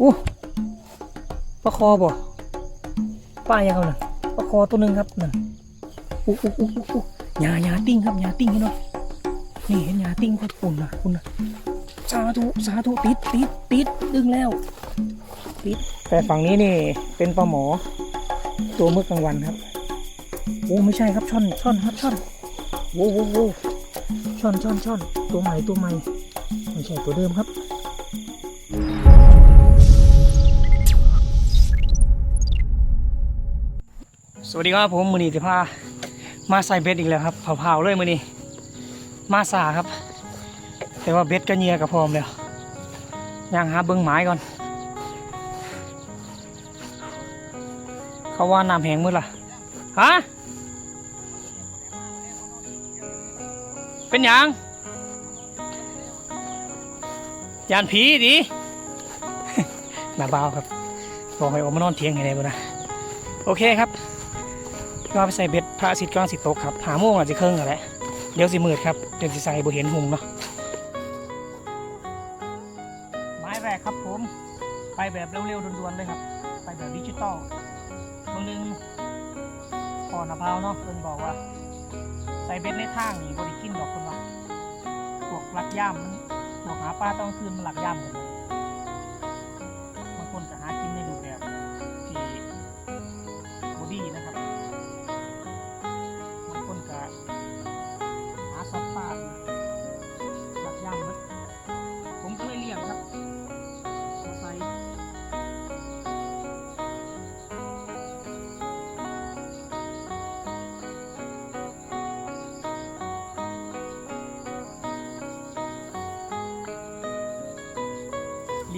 อู้ปลาคอบ่ป้ายังเขาน่ะปลาคอตัวหนึ่งครับนั่นอู้อู้อู้อู้อู้หยาหยาติ้งครับหยาติ้งเห็นไหมนี่เห็นหยาติ้งครับคุณนะคุณนะสาธุสาธุติดติดติดดึงแล้วติดแต่ฝั่งนี้นี่เป็นปลาหมอ ตัวเมื่อกลางวันครับโอ้ไม่ใช่ครับช่อนช่อนครับช่อนโว้โว้โว้ช่อนช่อนช่อนตัวใหม่ตัวใหม่ไม่ใช่ตัวเดิมครับ วัสดีครับผมมือนีจะพามาใส่เบ็ดอีกแล้วครับเผาๆเลยมือนีมาสาครับ แต่ว่าเบ็ดก็เหยียกับพร้อมแล้วย่างหาเบิ้งไม้ก่อน เขาว่าน้ำแห้งมืดล่ะฮะเป็นยังยานผีดิหน้าเบาครับบอกให้ออกมานอนเทียงให้ได้บ่นะโอเคครับ ก็ไปใส่เบ็ดพระอาทิตย์กำลังสิตกครับหาโมงอาจจะเครื่องอะไรเดี๋ยวสิมืดครับเดี๋ยวสิใส่บ่เห็นหุงเนาะไม้แรกครับผม ไปแบบเร็วๆด่วนๆเลยครับ ไปแบบดิจิตอลบางนึงพอนะพาวเนาะเพิ่นบอกว่า ใส่เบ็ดในทางนี่บริกินดอกคนว่าพวกลักย่ามมันพวกหาปลาต้อนคืนมันหลักย่ามหมดเลย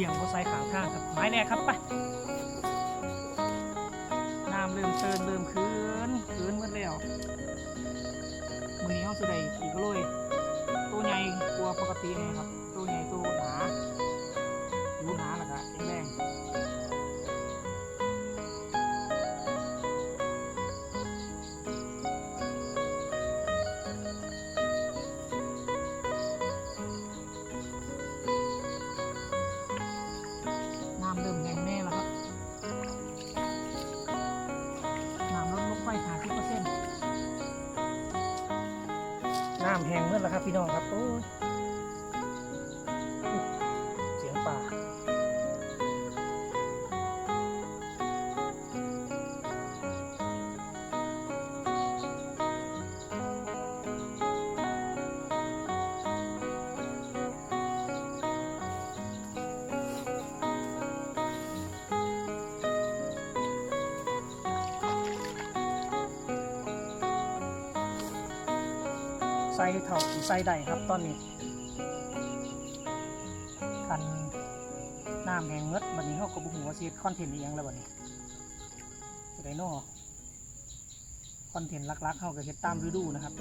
ยงบนไซขางข้างครับไม้แน่ครับไปน้ำเริ่มเตินเริ่มคือำแห้งเมื่อแล้วครับพี่น้องครับโอ้ย เท่าที่ใส่ได้ครับตอนนี้คันน้ำแห้งเมดบัดนี้เขาก็บุ้งหัวซีดคอนเทนต์อีหยังแล้วบัดนี้ไดโน่คอนเทนต์ลักๆเขาก็เฮ็ดตามฤดูนะครับ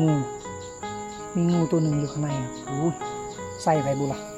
งู มีงูตัวหนึ่งอยู่ข้างในอะโอ้ใส่ไปบุละเ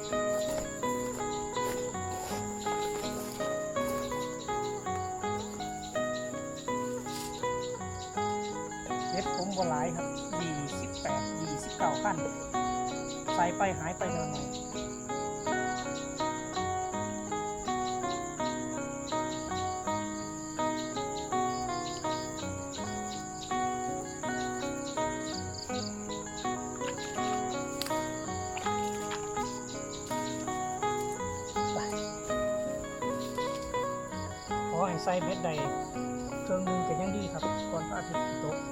ใส่เม็ดใดเครื่องหนึงก็ยังดีครับก่อนพระอาทิตย์ตก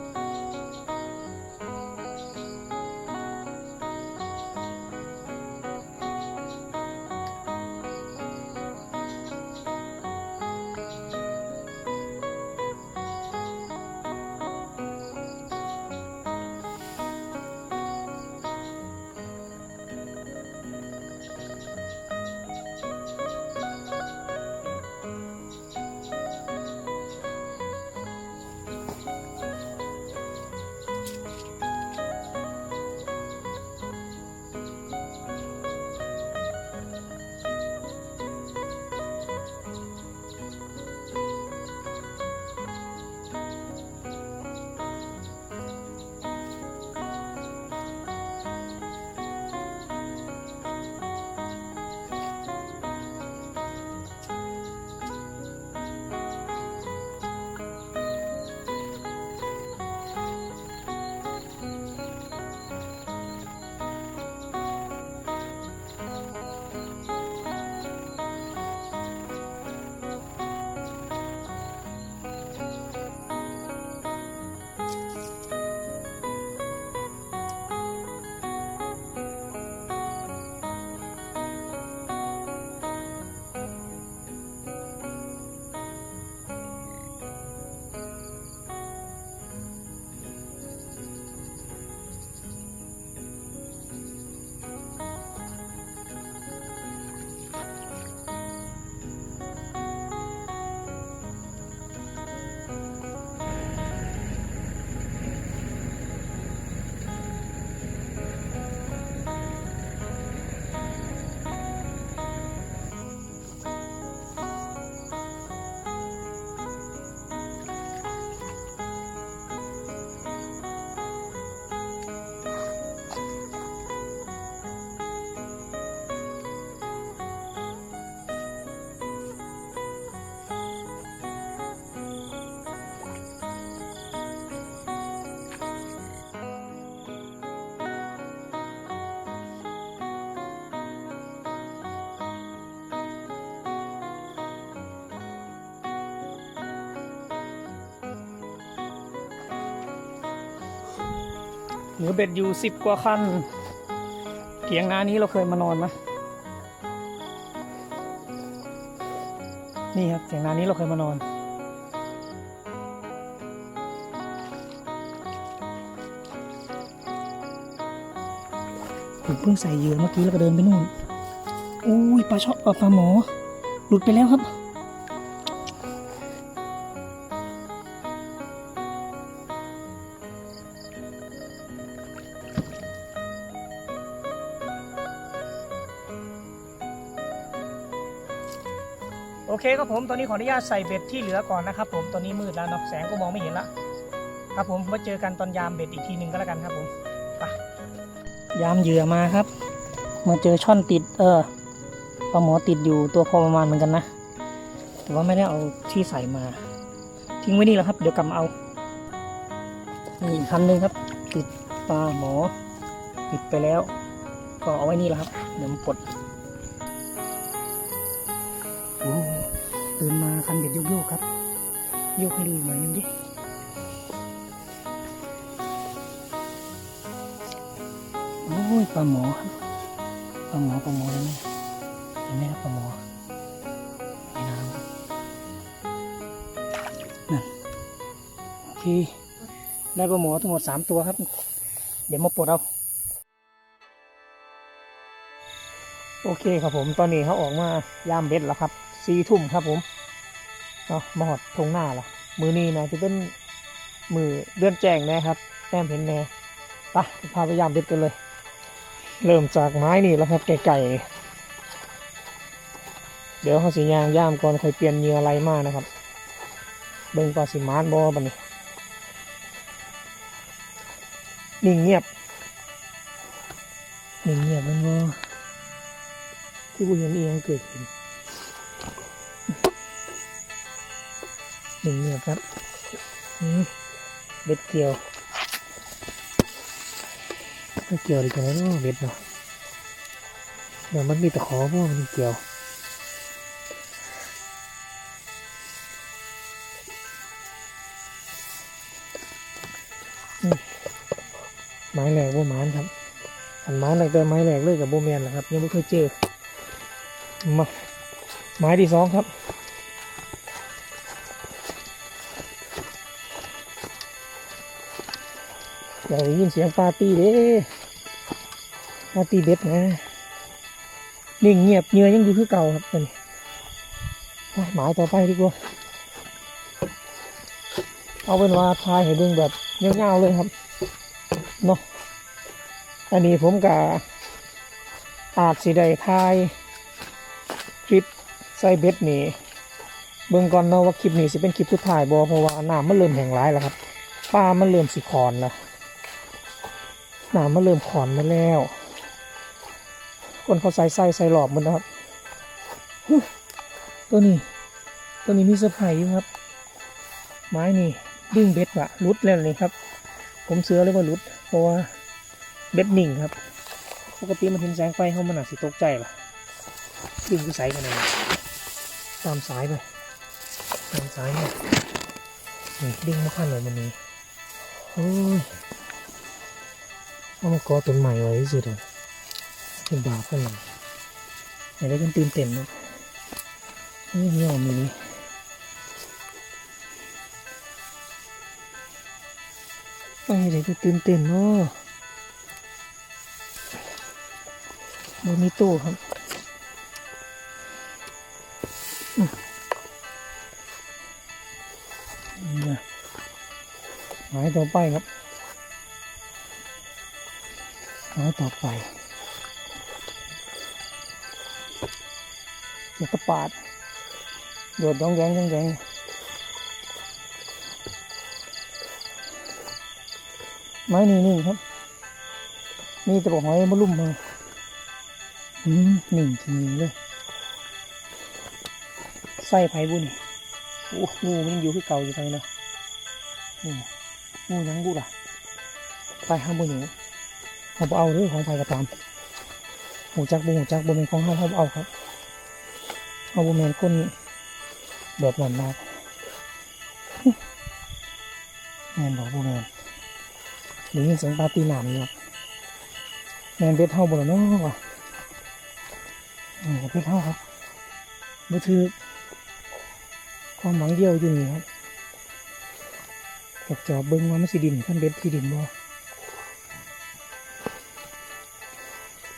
เหลือเบ็ดอยู่สิบกว่าคันเถียงนานี้เราเคยมานอนไหมนี่ครับเถียงนานี้เราเคยมานอน ผมเพิ่งใส่เหยื่อเมื่อกี้แล้วก็เดินไปนู่น อุ้ยปลาชอ่อปลาหมอ หลุดไปแล้วครับ โอเคครับผมตอนนี้ขออนุญาตใส่เบ็ดที่เหลือก่อนนะครับ ผมตอนนี้มืดแล้วเนาะแสงก็มองไม่เห็นละครับผมมาเจอกันตอนยามเบ็ดอีกทีหนึ่งก็แล้วกันครับผมไปยามเหยื่อมาครับ มาเจอช่อนติดเออปลาหมอติดอยู่ตัวพอประมาณเหมือนกันนะ แต่ว่าไม่ได้เอาที่ใส่มา ทิ้งไว้นี่แหละครับ เดี๋ยวกลับมาเอานี่อีกคันหนึงครับ ติดปลาหมอติดไปแล้ว ก็เอาไว้นี่แหละครับ เดี๋ยวมันปลด คันเบ็ดโยกๆครับ โยกให้ดูหน่อยนึงดิโอ้ยปลาหมอครับปลาหมอปลาหมอเลยนะเห็นไหมครับปลาหมอในน้ำครับนั่นโอเคได้ปลาหมอทั้งหมดสามตัวครับ เดี๋ยวมาปลดเอาโอเคครับผมตอนนี้เขาออกมายามเบ็ดแล้วครับสี่ทุ่มครับผม เนาะมาหอดทงหน้าละมือนี้นะจะเป็นมือเดือนแจ้งนะครับแต้มเห็นแน่ไปพาไปยามเบ็ดกันเลย เริ่มจากไม้นี่แล้วครับไก่ๆเดี๋ยวเขาสียางย่ามก่อนค่อยเปลี่ยนเหยื่ออะไรมากนะครับ เบิ่งปลาสิมานบอบันนี้นิ่งเงียบนิ่งเงียบมันบอที่บุญเห็นเองเกิดขึ้น นิ่งเงียบครับเบ็ดเกี่ยวไม่เกี่ยวดีกันแล้วเนาะเบ็ดเนาะเดี๋ยวมันมีตะขอพวกมันเกี่ยวไม้แหลกว่าไม้ครับอันไม้แหลกแต่ไม้แหลกเลยกับโบแมนแหละครับ ยังไม่เคยเจอมาไม้ที่สองครับ อยากได้ยินเสียงปาร์ตี้เด้ปาร์ตี้เบ็ดนะนิ่งเงียบเงื่อยังอยู่คือเก่าครับนนี้ไปหมายต่อไปดีกว่า เอาเป็นว่าทายให้เบิ่งแบบเงาๆเลยครับเนาะอันนี้ผมกับอาจสิได้ทายคลิปใส่เบ็ดนี่เบิ่งก่อนเนาะว่าคลิปนี้สิเป็นคลิปสุดท้ายบ่เพราะว่าน้ำมันเริ่มแห้งร้ายแล้วครับปลามันเริ่มสิคอนแล้ว หนามมันเริ่มขอนมาแล้ว คนเขาใส่ใส่ใส่หลอบมันนะครับตัวนี้ ตัวนี้มีเซอร์ไพรส์อยู่ครับ ไม้นี่ดึงเบ็ดวะรุดแล้วนี่ครับ ผมเสือเลยว่ารุด เพราะว่าเบ็ดนิ่งครับ ปกติมันเห็นแสงไฟเขามันอาจสิตกใจล่ะดึงไปใส่กันเลยตามสายไปตามสายเนี่ยดึงมาขั้นเลยมันนี้โอ้ย เอามากอต้นใหม่ไว้สิเถอะเป็นบาปกันเลยไหนได้กันตื่นเต้นนะนี่ยอมมีต้องให้ได้ตื่นเต้นเนาะบนมีตู้ครับนี่นะหมายต่อไปครับาต่อไปลูกกระปาดโดดองแยงย้องแยงไม้นี่นิ่งครับ มีแตะบอกหอยมาลุ่มมาอืมนิ่งจริงเลยใส่ไผ่บุญโอ้งูมันยังอยู่ที่เก่าอยู่ไปเนาะนี่งูยังบุล่ะไปห้ามบุญอยู่ เขาเอาเรื่อของไฟกระตามหูจักบุหูจักบุเมนของเขาเขาเอาครับเอาบุเมนก้นแบบนั้นมากแมนบอกบุเมนได้ยินเสียงปลาตีหนามอยู่ครับแมนเบ็ดเท่าบ่ล่ะเนาะว่ะอืมเบ็ดเท่าครับบ่ถือความหวังเดียวอยู่นี่ครับจอบจอบเบิ้งว่ามันสิดินพันเบ็ดสิดินบ่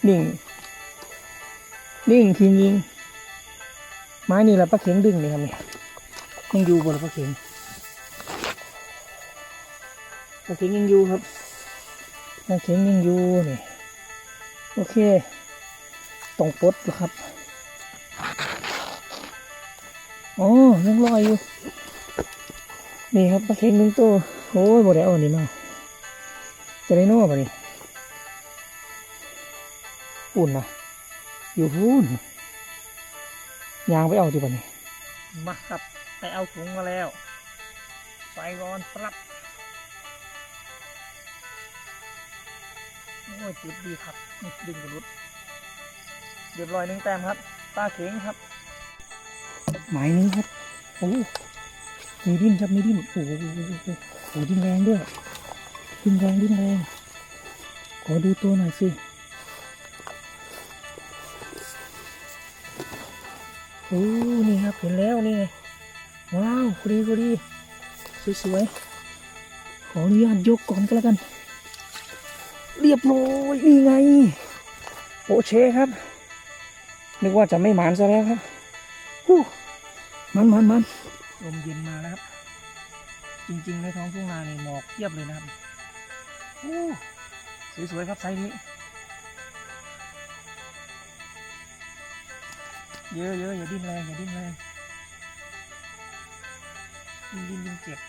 นิ่งนิ่งทียิงไม้นี่ละปลาเข็งดึงนี่ครับนี่ยังอยู่บ่ละปลาเข็งปลาเข็งยังอยู่ครับปลาเข็งยังอยู่นี่โอเคต้องปลดอยู่ครับอ๋อยังลอยอยู่นี่ครับปลาเข็งหนึ่งตัวโอ้ยบ่ได้เอานนี้มาจะได้โน่ป่ะนี่ อุ่นนะอยู่พูนยางไปเอาดีป่ะนี่มาครับไปเอาถุงมาแล้ว ไปก่อนปรับโอ้ยจิบดีครับนี่ดึงกระลุดเรียบร้อยหนึ่งแต้มครับปลาเข็งครับ หมายนี้ครับโอ้มีดิ้นครับมีดิ้นโอ้โหโอ้โหโอ้โหโอ้โหดิ้นแรงด้วยดิ้นแรงดิ้นแรงขอดูตัวหน่อยสิ โอ้นี่ครับเห็นแล้วนี่ไงว้าวพอดีพอดีสวยๆขออนุญาตยกก่อนก็แล้วกัน เรียบร้อยนี่ไงโอเชครับ นึกว่าจะไม่หมานซะแล้วครับฮู้มันมันมันลมเย็นมาแล้วครับ จริงๆในท้องทุ่งนานี่หมอกเทียบเลยนะครับโอ้สวยๆครับไซส์นี้ เยอะๆอย่าดิ้นแรงอย่าดิ้นแรงยิ่งดิ้นยิ่งเจ็บ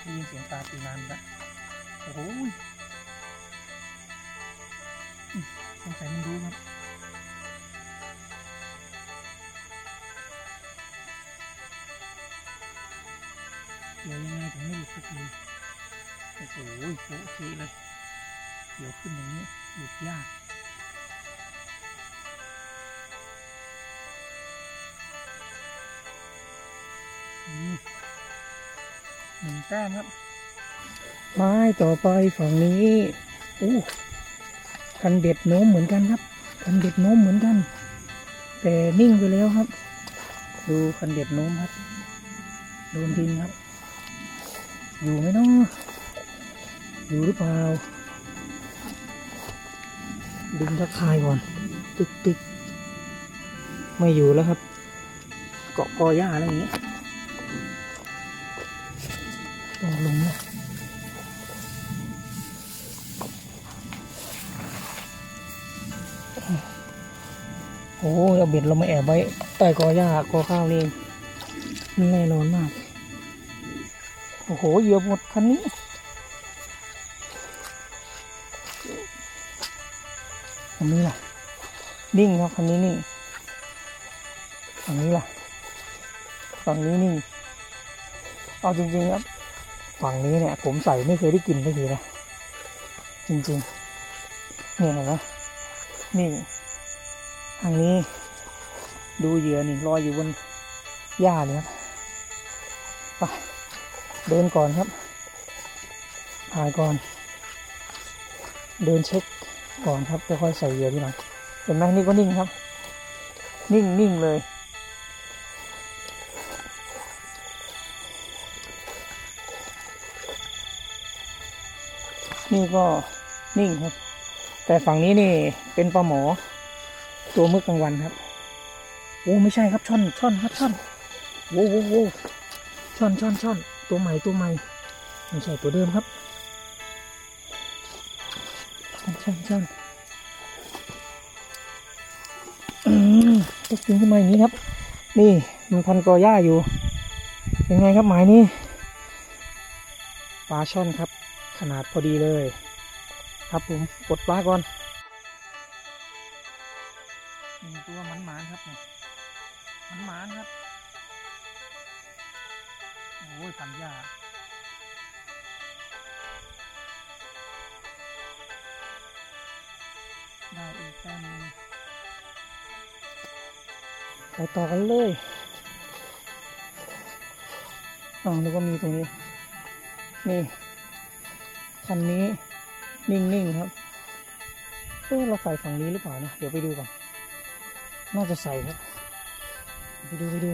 ได้ยินเสียงปลาตีนานล้วโอ้โหอืมสงสัยมันรู้ครับเดี๋ยวยังไงถึงไม่หลุดสักทีโอ้โหโอเคเลย เดี๋ยวขึ้นอย่างนี้หลุดยาก หนึ่งแต้มครับ ไม้ต่อไปฝั่งนี้โอ้คันเบ็ดโน้มเหมือนกันครับคันเบ็ดโน้มเหมือนกัน แต่นิ่งไปแล้วครับ ดูคันเบ็ดโน้มครับ โดนดินครับ อยู่ไหมเนาะอยู่หรือเปล่า ดึงทักทายก่อน ตึกตึกไม่อยู่แล้วครับ เกาะกอหญ้าอะไรอย่างเงี้ย ต้องลงนะโอ้เอาเบ็ดเราไมาแอบไว้ใต้กอหญ้ากอข้าวเองแน่นอนมาก โอ้โหเหยื่อหมดคันนี้คันนี้ล่ะ นิ่งครับคันนี้นิ่งฝั่งนี้ล่ะ ฝั่งนี้นิ่ง เอาจริงๆครับ ฝั่งนี้เนี่ย ผมใส่ไม่เคยได้กินสักทีนะ จริงๆเนี่ยเห็นไหมนิ่ทางนี้ดูเหยื่อนี่ลอยอยู่บนหญ้าเลยครับไปเดินก่อนครับถ่ายก่อน เดินเช็คก่อนครับแล้วค่อยใส่เหยื่อที่หลังเห็นไหมนี่ก็นิ่งครับ นิ่งนิ่งเลย นี่ก็นิ่งครับ แต่ฝั่งนี้นี่เป็นปลาหมอ ตัวเมื่อกลางวันครับโอ้ไม่ใช่ครับช่อนช่อนครับช่อนโว้โว้โว้ช่อนช่อนช่อนตัวใหม่ตัวใหม่ไม่ใช่ตัวเดิมครับช่อนช่อนช่อนอืมตกดึงขึ้นมาอย่างนี้ครับ นี่มันพันกอหญ้าอยู่ เป็นไงครับหมายนี้ปลาช่อนครับ ขนาดพอดีเลย ครับผมกดปลาก่อนหนึ่งตัวมันหมานๆครับเนี่ยมันหมานๆครับ โอ้ยพันยาได้อีกแต้มหนึงไปต่อกันเลยอ๋อนึกว่ามีตรงนี้ นี่ คันนี้นิ่งๆครับเอ๊ะเราใส่ฝั่งนี้หรือเปล่านะเดี๋ยวไปดูก่อนน่าจะใส่ครับ ไปดูไปดู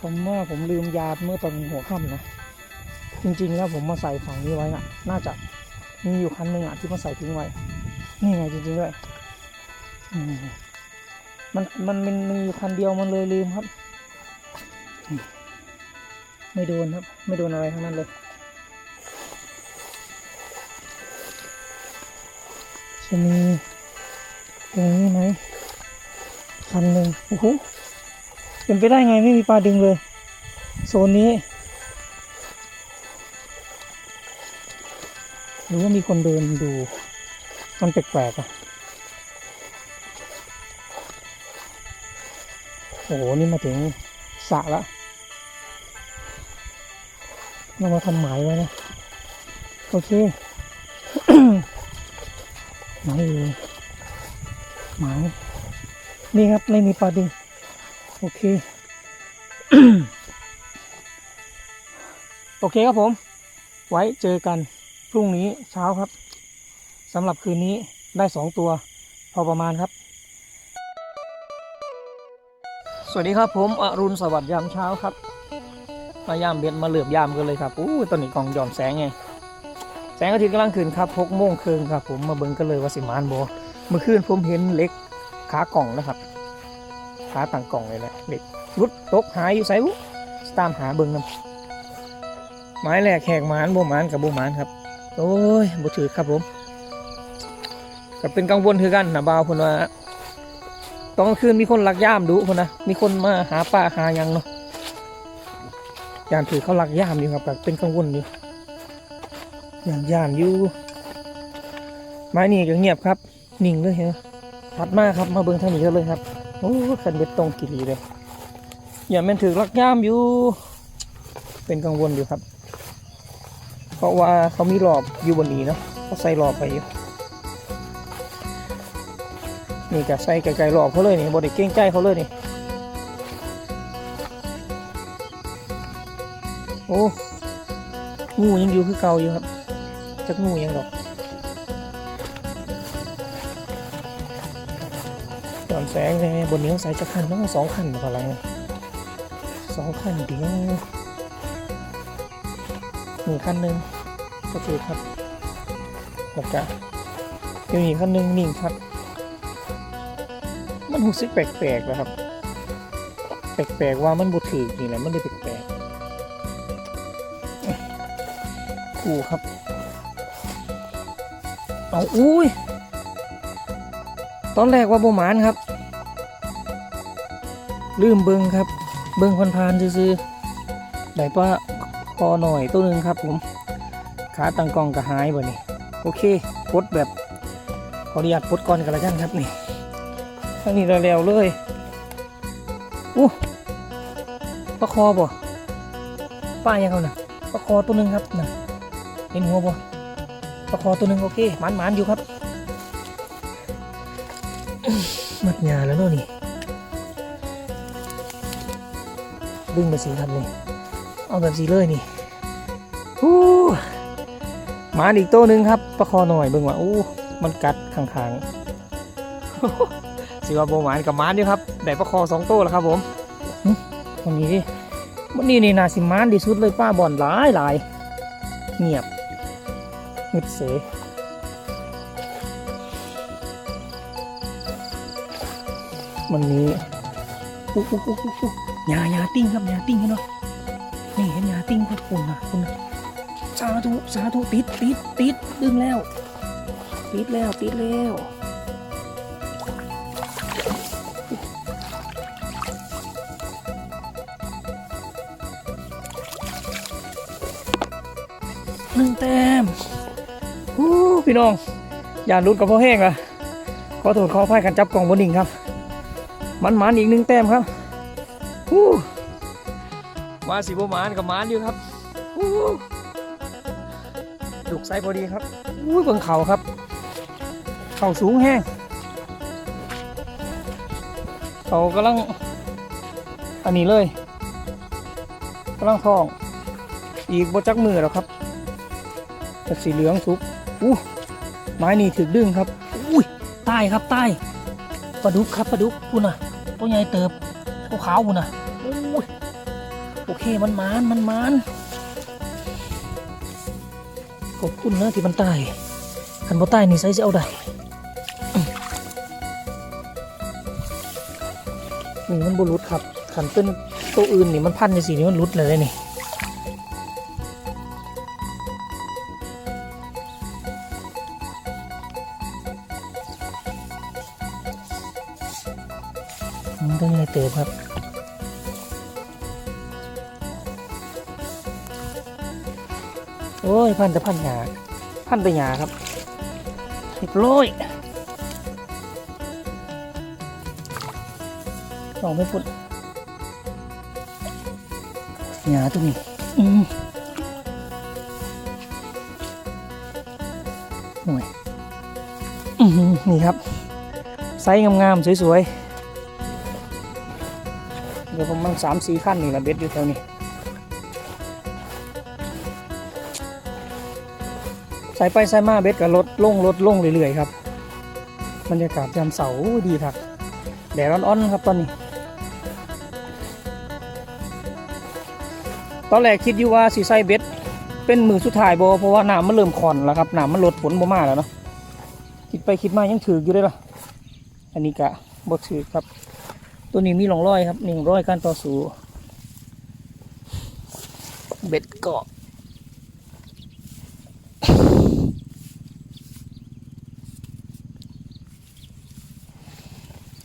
ผมว่าผมลืมยาเมื่อตอนหัวค่ำนะ จริงๆแล้วผมมาใส่ฝั่งนี้ไว้น่ะ น่าจะมีอยู่คันหนึ่งอะที่มาใส่ทิ้งไว้ นี่ไงจริงๆด้วยมมันมันมันมีอยู่คันเดียวมันเลยลืมครับ ไม่โดนครับ ไม่โดนอะไรทั้งนั้นเลยจะมีตรงนี้ไหมคันหนึ่งโอ้โหเป็นไปได้ไงไม่มีปลาดึงเลย โซนนี้หรือว่ามีคนเดินดู มันแปลกๆอะโอ้โห นี่มาถึงสระแล้ว เรามาทำหมายไว้นะโอเคหมายอยู่หมายนี่ครับไม่มีปลาดึงโอเค โอเคครับผม ไว้เจอกันพรุ่งนี้เช้าครับสำหรับคืนนี้ได้สองตัว พอประมาณครับ สวัสดีครับผมอรุณสวัสดิ์ยามเช้าครับ มายามเบ็ดมาเหลือบยามกันเลยครับอู้ตอนนี้กล่องย่อนแสงไงแสงอาทิตย์กำลังขึ้นครับหกโมงครึ่งครับ ผมมาเบิ่งกันเลยว่าสิมานโบเมื่อคืนผมเห็นเล็กขากล่องนะครับขาต่างกล่องเลยแหละเล็กรุดตกหายอยู่ไสวุตามหาเบิ่งนำไม้แหลกแหกหมานโบหมานกับโบหมานครับ โอ้ยบ่ถือครับผมก็เป็นกังวลคือกันนะบ่าวคนว่าตอนกลางคืนมีคนลักย่ามดุคนนะมีคนมาหาปลาหายังเนาะ ยามถือเขาลักย่ามอยู่ครับก็เป็นกังวลอยู่ย่านย่านอยู่ไม้นี่ก็เงียบครับนิ่งเลยเหรอถัดมาครับมาเบิ่งทางนี้เลยครับโอ้ขันเบ็ดตรงกิรีเลยอย่าแม่นถือลักย่ามอยู่ เป็นกังวลอยู่ครับ เพราะว่าเขามีหลอบอยู่บนนี้เนาะเขาใส่หลอบไปอยู่นี่ก็ใส่ไกลๆหลอบเขาเลยนี่บไดิเก้งใจเขาเลยนี่ โอ้งูยังอยู่คือเก่าอยู่ครับจักงูยังดอกจอมแสงเลยบนนี้เขาใส่จักขันต้องสองขันมาอะไรสองขันเดียวหนึ่งคันหนึ่งก็คือครับแล้วก็ยังมีขั้นหนึ่งนิ่งครับ มันรู้สึกแปลกๆนะครับ แปลกๆว่ามันบุถือนี่แหละมันเลยแคู่ครับ เอาอุ้ย ตอนแรกว่าโบหมานครับ ลืมเบิงครับ เบิงพันๆซื้อๆได้ปลาคอหน่อยตัวหนึ่งครับผม ขาตั้งกล้องก็หายบ่นี่โอเคปลดแบบขออนุญาตปลดก่อนกันแล้วกันครับนี่ทางนี้เร็วๆเลยอู้ปลาคอบ่ป้ายังเขาน่ะปลาคอตัวหนึ่งครับน่ะ เห็นหัวบ่ปลาคอตัวหนึ่งโอเคหมันหมันๆอยู่ครับอื้อมัดหยาแล้วเนาะนี่ดึงมาสีครับนี่เอาแบบสีเลยนี่อู้หมาอีกตัวหนึ่งครับประคอหน่อยเบิ่งว่าอู้มันกัดข้างๆสิว่าโบหมานกับหมานอยู่ครับได้ประคอสองตัวแล้วครับผมหึตรงนี้ดิวันนี้นี่นาสิหมานที่สุดเลยป้าบอลหลายหลายเงียบ เงียบเสยวันนี้อุ๊อุ๊อุ๊อุ๊อุ๊หยายาติ้งครับยาติ้งเห็นเนาะนี่เห็นยาติ้งครับคุณนะคุณนะสาธุสาธุติดติดติดดึงแล้ว ติดแล้วติดแล้วหนึ่งแต้มฮู้ พี่น้อง อย่ารุดกับพ่อแห้งอะขอโทษขออภัยกันจับกล่องบนดิ่งครับ มันหมานอีกหนึ่งแต้มครับฮู้มาสิบหมานกับหมานอยู่ครับฮู้ลูกไซส์พอดีครับอุ้ยเบิ่งเขาครับ เขาสูงแห้ง เขากำลัง อันนี้เลยกำลังทอง อีกบจักมือแล้วครับสีเหลืองสุกอู้ ไม้นี่ถึกดึงครับ อุ้ยใต้ครับใต้ปลาดุกครับปลาดุกคุณน่ะตัวใหญ่เติบตัวขาวคุณน่ะอุ้ยโอเคมันมานมันมานขอบคุณนะที่มันใต้ขันบ่ใต้นี่ใส่จะเอาได้นี่มันบุรุษครับขันเป็นตัวอื่นนี่มันพันในสีนี้มันรุดเลยนี่ โอ้ยพันแต่พันหยาพันแต่หยาครับเรียบร้อยสองไม่ฟุดหยาตรงนี้อืมโอ้ยนี่ครับ ไซส์งามๆ สวยๆ เดี๋ยวผมมันสามสี่ขั้นนี่ละเบ็ดอยู่แถวนี้ ใส่ไปใส่มาเบ็ดก็ลดลงลดลงเรื่อยๆครับบรรยากาศยามเสาร์ดีครับแดดร้อนๆครับตอนนี้ ตอนแรกคิดอยู่ว่าสีใส่เบ็ดเป็นมือสุดท้ายบเพราะว่าน้ำมันเริ่มขอนแล้วครับน้ำมันลดฝนบ่มาแล้วเนาะคิดไปคิดมายังถืออยู่เลยล่ะอันนี้กะบ่ถือครับ ตัวนี้มีหลงร้อยครับหนึ่งร้อยการต่อสู้เบ็ดเกาะ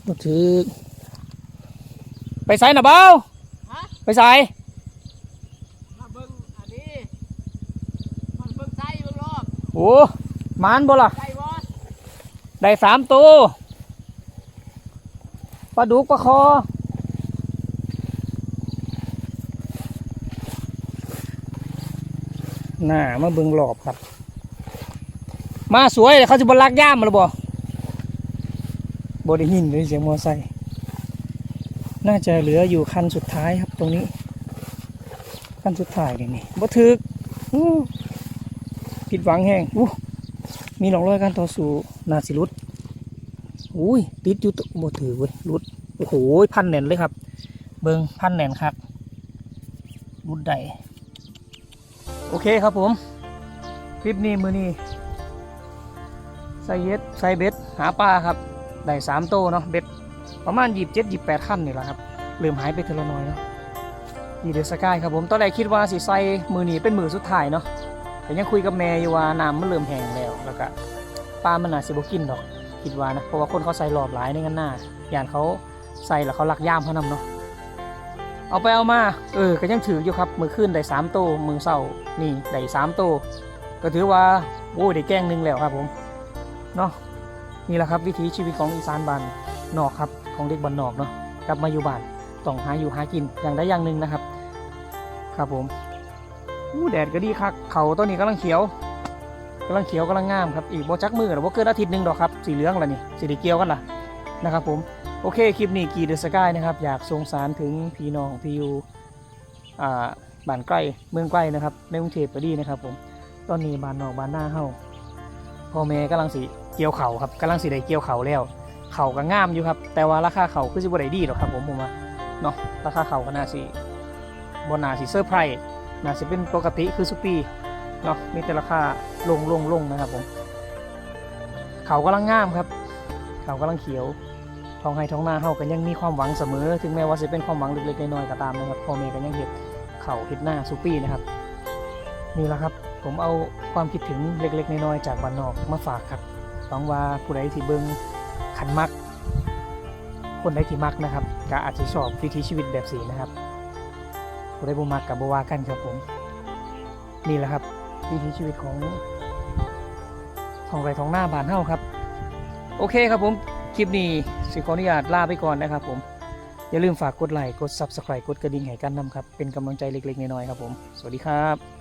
บ่ถือไปใส่นะเบ้าฮะ ไปใส่มาเบิ่งอันนี้มาเบิ่งไส้เบิ่งรอบโอ้หมานบ่ล่ะ ไส้บอสได้สามตัวปลาดุกปลาคอน่ามาเบิ่งหลอบครับ มาสวยเลยเขาจะบลักย่ามมาหรือบ่ บ่ได้ยินเลยเสียงมอไซค์น่าจะเหลืออยู่คันสุดท้ายครับตรงนี้ คันสุดท้ายนี่นี่บ่ถึกหูผิดหวังแห้งอู้มีหลองรอยการต่อสู้นาสิรุดอุ้ยติดอยู่ตบ่ถือเว้ยรุดโอ้โหพันแน่นเลยครับ เบิงพันแน่นครับรุดได้โอเคครับผม คลิปนี้มือนี้ใส่เย็ดใส่เบ็ดหาปลาครับ ได้สามโตเนาะเบ็ดประมาณยีบเจ็ดยีบแปดขั้นนี่แหละครับเริ่มหายไปเทละน้อยเนาะดีเดอสกายครับผมตอนแรกคิดว่าสิใส่มือนี้เป็นมือสุดท้ายเนาะแต่ยังคุยกับแม่อยู่ว่าน้ำมันเริ่มแห้งแล้วแล้วก็ปลามันน่าสิบกินดอกคิดว่านะเพราะว่าคนเขาใส่หลอบหลายในกันหน้าอย่างเขาใส่แล้วเขาลักย่ามเขานำเนาะเอาไปเอามาเออก็ยังถืออยู่ครับมือขึ้นได้สามโตมือเศร้านี่ได้สามโตก็ถือว่าโอ้ได้แก้งหนึ่งแล้วครับผมเนาะ นี่แหละครับวิถีชีวิตของอีสานบ้านนอกครับของเด็กบ้านนอกเนาะกลับมาอยู่บ้านต้องหาอยู่หากินอย่างใดอย่างหนึ่งนะครับ ครับผมอู้แดดก็ดีคักเขาต้นนี้กำลังเขียวกำลังเขียวกำลังงามครับอีกบ่จักมือหรือว่าเกินอาทิตย์หนึ่งดอกครับสีเหลืองล้วนี่สีด้เกียวกันล่ะนะครับผมโอเคคลิปนี้กีเดอะสกายนะครับอยากสงสารถึงพี่น้องที่อยู่บ้านใกล้เมืองใกล้นะครับในกรุงเทพก็ดีนะครับผมตอนนี้บ้านนอกบ้านหน้าเฮาพ่อแม่กำลังสิ เกี่ยวเขาครับกำลังสิได้เกี่ยวเขาแล้วเขาก็งามอยู่ครับ แต่ว่าราคาเขาคือสิบ่ได้ดีหรอกครับผมผมว่าเนาะราคาเขาก็น่าสิบ่น่าสิเซอร์ไพรส์น่าสิเป็นปกติคือสุปีเนาะมีแต่ราคาลงลงลงนะครับผมเขากำลังงามครับ เขากำลังเขียวท้องไห้ท้องนาเฮากันยังมีความหวังเสมอ ถึงแม้ว่าจะเป็นความหวังเล็กๆน้อยๆก็ตามนะครับพ่อแม่ก็ยังเห็ดเข่าเห็ดหน้าซูปี้นะครับนี่แหละครับ ผมเอาความคิดถึงเล็กๆน้อยๆจากบ้านนอกมาฝากครับ หวังว่าผู้ใดที่เบิ่งขันมัก คนใดที่มักนะครับก็อาจจะชอบวิถีชีวิตแบบสีนะครับผู้ใดบ่มักกับบ่ว่ากันครับผมนี่แหละครับ วิถีชีวิตของท้องไร่ท้องหน้าบ้านเฮาครับ โอเคครับผมคลิปนี้สิขออนุญาตลาไปก่อนนะครับผมอย่าลืมฝากกดไลค์กด Subscribe กดกระดิ่งให้กันนำครับ เป็นกำลังใจเล็กๆน้อยๆครับผม สวัสดีครับ